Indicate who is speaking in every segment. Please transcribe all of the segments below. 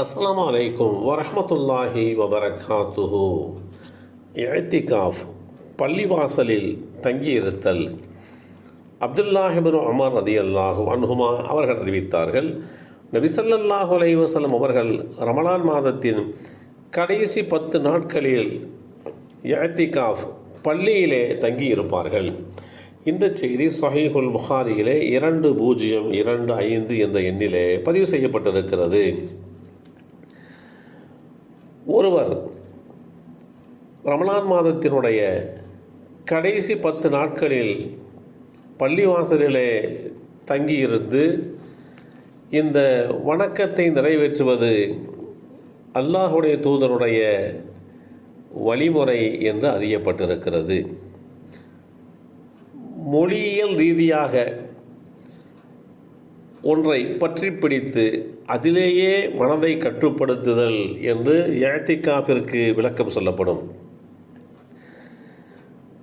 Speaker 1: அஸ்லாம் அலைக்கும் வரமத்துல்லாஹி வபரகாத்துஹு. இழ்த்திகாஃப் பள்ளிவாசலில் தங்கியிருத்தல். அப்துல்லாஹிபின் அமர் ரதி அல்லாஹு அன்ஹுமா அவர்கள் அறிவித்தார்கள் நபிசல்லாஹு அலை வசலம் அவர்கள் ரமலான் மாதத்தின் கடைசி பத்து நாட்களில் இழ்த்திகாஃப் பள்ளியிலே தங்கியிருப்பார்கள். இந்த செய்தி சொஹீஹுல் புகாரியிலே இரண்டு பூஜ்ஜியம் இரண்டு ஐந்து என்ற எண்ணிலே பதிவு செய்யப்பட்டிருக்கிறது. ஒருவர் ரமலான் மாதத்தினுடைய கடைசி பத்து நாட்களில் பள்ளிவாசலிலே தங்கியிருந்து இந்த வணக்கத்தை நிறைவேற்றுவது அல்லாஹுடைய தூதருடைய வழிமுறை என்று அறியப்பட்டிருக்கிறது. மொழியியல் ரீதியாக ஒன்றை பற்றி பிடித்து அதிலேயே மனதை கட்டுப்படுத்துதல் என்று ஏத்திகாஃபிற்கு விளக்கம் சொல்லப்படும்.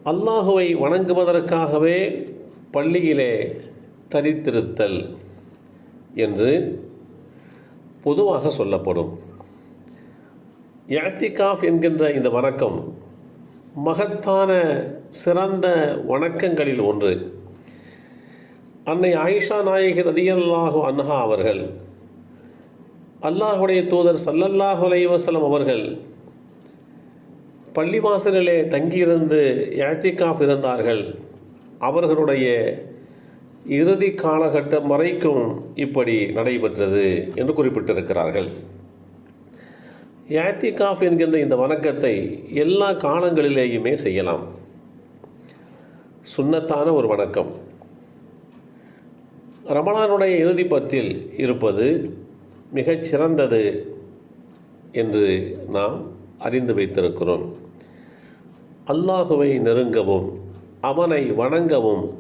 Speaker 1: அல்லாஹுவை வணங்குவதற்காகவே பள்ளியிலே தரித்திருத்தல் என்று பொதுவாக சொல்லப்படும். ஏத்திகாஃப் என்கின்ற இந்த வணக்கம் மகத்தான சிறந்த வணக்கங்களில் ஒன்று. அன்னை ஆயிஷா நாயகி ரதியல்லாஹு அன்ஹா அவர்கள் அல்லாஹுடைய தூதர் சல்லல்லாஹு அலைஹி அவர்கள் பள்ளிவாசலிலே தங்கியிருந்து ஏத்திகாஃப் இருந்தார்கள். அவர்களுடைய இறுதி காலகட்டம் வரைக்கும் இப்படி நடைபெற்றது என்று குறிப்பிட்டிருக்கிறார்கள். ஏத்திகாஃப் என்கின்ற இந்த வணக்கத்தை எல்லா காலங்களிலேயுமே செய்யலாம். சுண்ணத்தான ஒரு வணக்கம். ரமணானுடைய இறுதி பத்தில் இருப்பது மிகச் சிறந்தது என்று நாம் அறிந்து வைத்திருக்கிறோம். அல்லாஹுவை நெருங்கவும் அவனை வணங்கவும்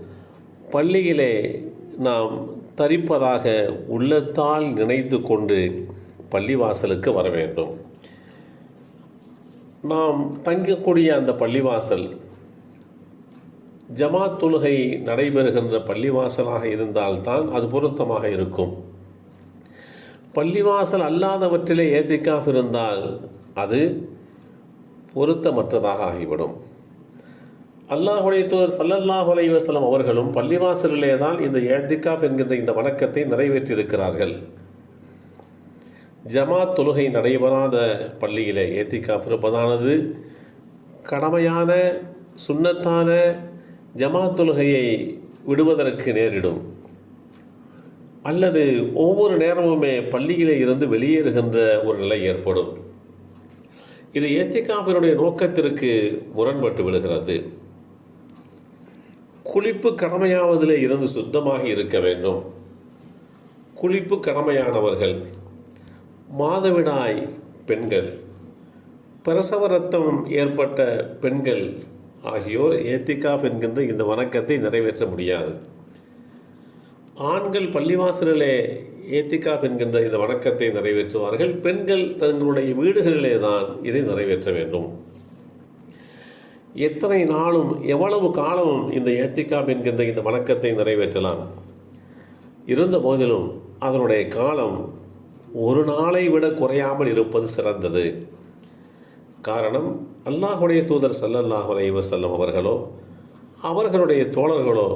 Speaker 1: பள்ளியிலே நாம் தரிப்பதாக உள்ளத்தால் நினைத்து கொண்டு பள்ளிவாசலுக்கு வர வேண்டும். நாம் தங்கக்கூடிய அந்த பள்ளிவாசல் ஜமாத் தொழுகை நடைபெறுகின்ற பள்ளிவாசலாக இருந்தால்தான் அது பொருத்தமாக இருக்கும். பள்ளிவாசல் அல்லாதவற்றிலே ஏத்திக்காக இருந்தால் அது பொருத்தமற்றதாக ஆகிவிடும். அல்லாஹுடைய தூதர் சல்லல்லாஹு அலைஹி அவர்களும் பள்ளிவாசலிலே தான் இந்த ஏத்திகாஃப் என்கின்ற இந்த வணக்கத்தை நிறைவேற்றியிருக்கிறார்கள். ஜமாத் தொழுகை நடைபெறாத பள்ளியிலே ஏத்திகாஃப் இருப்பதானது கடமையான சுண்ணத்தான ஜமாத் தொழுகையை விடுவதற்கு நேரிடும். அல்லது ஒவ்வொரு நேரமுமே பள்ளியிலே இருந்து வெளியேறுகின்ற ஒரு நிலை ஏற்படும். இது ஏத்திகாஃபினுடைய நோக்கத்திற்கு முரண்பட்டு விடுகிறது. குளிப்பு கடமையாவதிலே இருந்து சுத்தமாக இருக்க வேண்டும். குளிப்பு கடமையானவர்கள் மாதவிடாய் பெண்கள் பிரசவ ரத்தம் ஏற்பட்ட பெண்கள் ஆகியோர் ஏத்திகாஃப் என்கின்ற இந்த வணக்கத்தை நிறைவேற்ற முடியாது. ஆண்கள் பள்ளிவாசலிலே ஏத்திகாஃப் என்கின்ற இந்த வணக்கத்தை நிறைவேற்றுவார்கள். பெண்கள் தங்களுடைய வீடுகளிலே தான் இதை நிறைவேற்ற வேண்டும். எத்தனை நாளும் எவ்வளவு காலமும் இந்த ஏத்திகாப் என்கின்ற இந்த வணக்கத்தை நிறைவேற்றலாம்? இருந்த போதிலும் அதனுடைய காலம் ஒரு நாளை விட குறையாமல் இருப்பது சிறந்தது. காரணம் அல்லாஹுடைய தூதர் சல்லல்லாஹு அலைஹி அவர்களோ அவர்களுடைய தோழர்களோ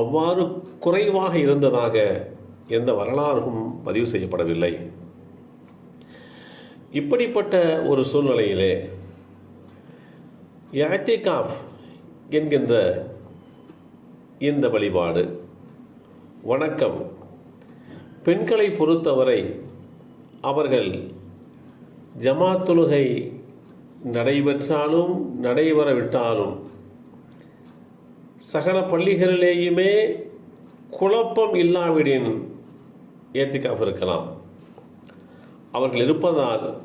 Speaker 1: அவ்வாறு குறைவாக இருந்ததாக எந்த வரலாறும் பதிவு செய்யப்படவில்லை. இப்படிப்பட்ட ஒரு சூழ்நிலையிலே யாத்திகாஃப் என்கின்ற இந்த வழிபாடு வணக்கம். பெண்களை பொறுத்தவரை அவர்கள் ஜமாத்துலுகை நடைபெற்றாலும் நடைபெறவிட்டாலும் சகல பள்ளிகளிலேயுமே குழப்பம் இல்லாவிடின் ஏத்திக்காக இருக்கலாம். அவர்கள் இருப்பதால்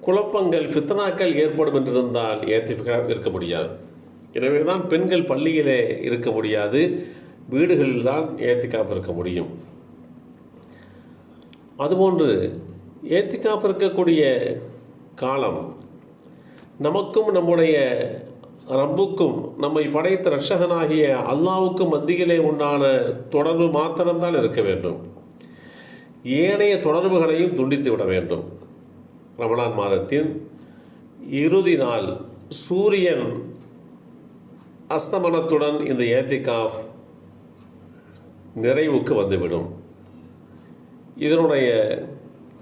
Speaker 1: குழப்பங்கள் ஃபித்னாக்கள் ஏற்படும் என்றிருந்தால் ஏத்திக்காக இருக்க முடியாது. எனவே தான் பெண்கள் பள்ளியிலே இருக்க முடியாது வீடுகளில் தான் ஏத்திக்காக இருக்க முடியும். அதுபோன்று ஏத்திக்காக இருக்கக்கூடிய காலம். நமக்கும் நம்முடைய ரப்புக்கும் நம்மை படைத்த ரட்சகனாகிய அல்லாவுக்கும் மத்தியிலே உண்டான தொடர்பு மாத்திரம்தான் இருக்க வேண்டும். ஏனைய தொடர்புகளையும் துண்டித்து விட வேண்டும். ரமணான் மாதத்தின் இறுதி நாள் சூரியன் அஸ்தமனத்துடன் இந்த ஏத்திகாஃப் நிறைவுக்கு வந்துவிடும். இதனுடைய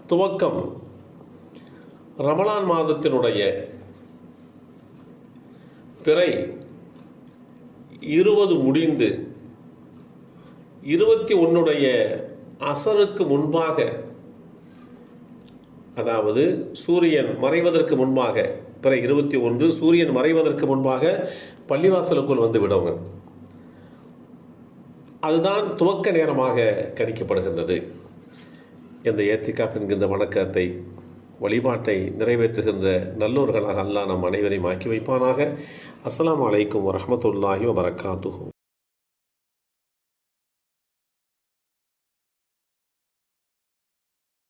Speaker 1: துவக்கம் ரமலான் மாதத்தினுடைய பிறை இருபது முடிந்து இருபத்தி ஒன்றுடைய அசருக்கு முன்பாக அதாவது சூரியன் மறைவதற்கு முன்பாக பிற இருபத்தி ஒன்று சூரியன் மறைவதற்கு முன்பாக பள்ளிவாசலுக்குள் வந்து விடுங்க. அதுதான் துவக்க நேரமாக கணிக்கப்படுகின்றது. இந்த ஏத்திகாப் என்கின்ற வணக்கத்தை வழிபாட்டை நிறைவேற்றுகின்ற நல்லோர்களாக அல்லாஹ் நம் அனைவரையும் ஆக்கி வைப்பானாக. அஸ்லாம் அலைக்கும் வரமத்துல்லாஹி வபரகாத்துஹு.